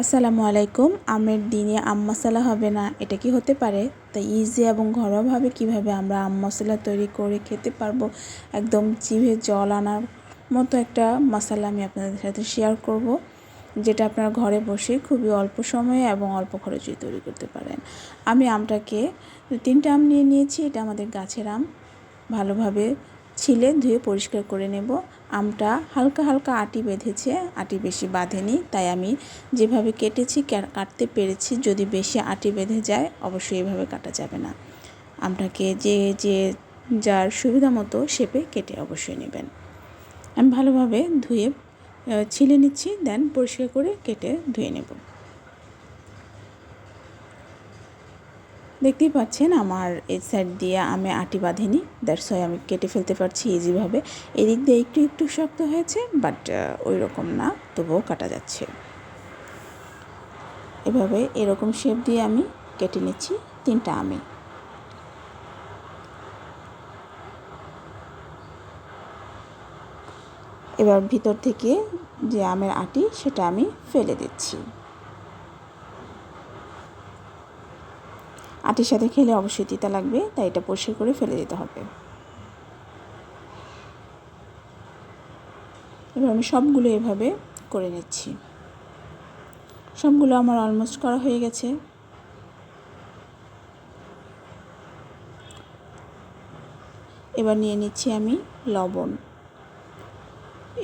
আসসালামু আলাইকুম, আমের দিনে আম মশলা হবে না, এটা কি হতে পারে? তাই ইজি এবং ঘরোয়াভাবে কীভাবে আমরা আম মশলা তৈরি করে খেতে পারব? একদম জিভে জল আনার মতো একটা মশলা আমি আপনাদের সাথে শেয়ার করব, যেটা আপনার ঘরে বসে খুবই অল্প সময়ে এবং অল্প খরচে তৈরি করতে পারেন। আমি আমটাকে তিনটা আম নিয়ে নিয়েছি, এটা আমাদের গাছের আম, ভালোভাবে ছিলে ধুয়ে পরিষ্কার করে নেব। আমটা হালকা হালকা আটি বেঁধেছে, আটি বেশি বাঁধেনি, তাই আমি যেভাবে কেটেছি কাটতে পেরেছি, যদি বেশি আটি বেঁধে যায়, অবশ্যই এভাবে কাটা যাবে না। আমটাকে যে যে যার সুবিধা মতো শেপে কেটে অবশ্যই নেবেন। আমি ভালোভাবে ধুয়ে ছিলে নিচ্ছি, দেন পরিষ্কার করে কেটে ধুয়ে নেব। দেখতেই পাচ্ছেন আমার এই সাইড দিয়ে আমি আটি বাঁধিনি। দ্যাটস ওয়াই আমি কেটে ফেলতে পারছি ইজিভাবে এদিক দিয়ে একটু একটু শক্ত হয়েছে বাট ওই রকম না, তবুও কাটা যাচ্ছে। এভাবে এরকম শেপ দিয়ে আমি কেটে নিচ্ছি তিনটা আমি। এবার ভিতর থেকে যে আমের আটি, সেটা আমি ফেলে দিচ্ছি। আটির সাথে খেলে অবশ্যই তিতা লাগবে, তাই এটা পরিষ্কার করে ফেলে দিতে হবে। এবার আমি সবগুলো এভাবে করে নিচ্ছি। সবগুলো আমার অলমোস্ট করা হয়ে গেছে। এবার নিয়ে নিচ্ছি আমি লবণ।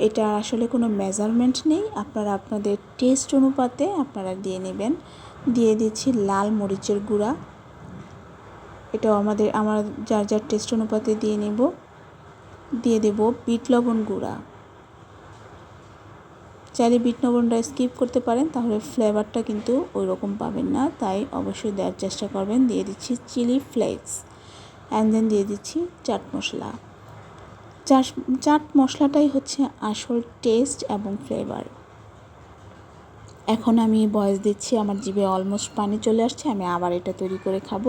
এটা আসলে কোনো মেজারমেন্ট নেই, আপনারা আপনাদের টেস্ট অনুপাতে আপনারা দিয়ে নেবেন। দিয়ে দিচ্ছি লাল মরিচের গুঁড়া। এটাও আমাদের, আমার যার যার টেস্ট অনুপাতে দিয়ে নেব। দিয়ে দেব বিট লবণ গুঁড়া। চাইলে বিট লবণটা স্কিপ করতে পারেন, তাহলে ফ্লেভারটা কিন্তু ওই রকম পাবেন না। তাই অবশ্যই দেওয়ার চেষ্টা করবেন। দিয়ে দিচ্ছি চিলি ফ্লেক্স অ্যান্ড দেন দিয়ে দিচ্ছি চাট মশলা। চাট মশলাটাই হচ্ছে আসল টেস্ট এবং ফ্লেভার এখন আমি বয়স দিচ্ছি, আমার জিভে অলমোস্ট পানি চলে আসছে, আমি আবার এটা তৈরি করে খাব।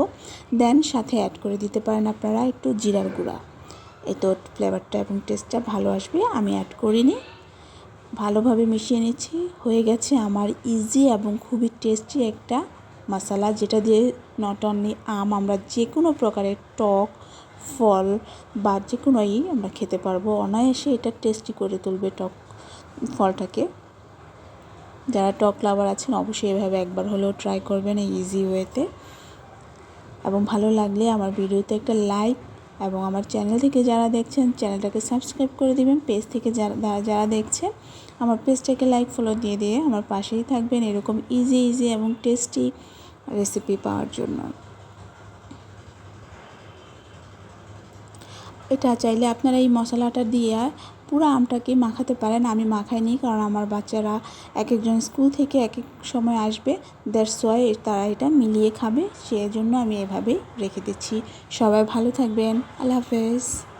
দেন সাথে অ্যাড করে দিতে পারেন আপনারা একটু জিরার গুঁড়া। এই তো ফ্লেভারটা এবং টেস্টটা ভালো আসবে, আমি অ্যাড করিনি। ভালোভাবে মিশিয়ে নিচ্ছি, হয়ে গেছে আমার ইজি এবং খুবই টেস্টি একটা মশলা যেটা দিয়ে নট অনলি আম আমরা যে কোনো প্রকারের টক, ফল বা যে কোনোই আমরা খেতে পারব। অনায়াসে এটা টেস্টি করে তুলবে টক ফলটাকে। যারা টক লাভার আছেন, অবশ্যই এভাবে একবার হলেও ট্রাই করবেন এই ইজি ওয়েতে এবং ভালো লাগলে আমার ভিডিওতে একটা লাইক এবং আমার চ্যানেল থেকে যারা দেখছেন চ্যানেলটাকে সাবস্ক্রাইব করে দিবেন। পেজ থেকে যারা যারা দেখছেন, আমার পেজটাকে লাইক ফলো দিয়ে দিয়ে আমার পাশেই থাকবেন এরকম ইজি ইজি এবং টেস্টি রেসিপি পাওয়ার জন্য। এটা চাইলে আপনারা এই মশলাটা দিয়ে পুরো আমটাকে মাখাতে পারেন আমি মাখাইনি কারণ আমার বাচ্চারা এক একজন স্কুল থেকে এক এক সময় আসবে। দ্যাটস ওয়াই তারা এটা মিলিয়ে খাবে সেই জন্য আমি এভাবেই রেখে দিচ্ছি। সবাই ভালো থাকবেন, আল্লাহ হাফেজ।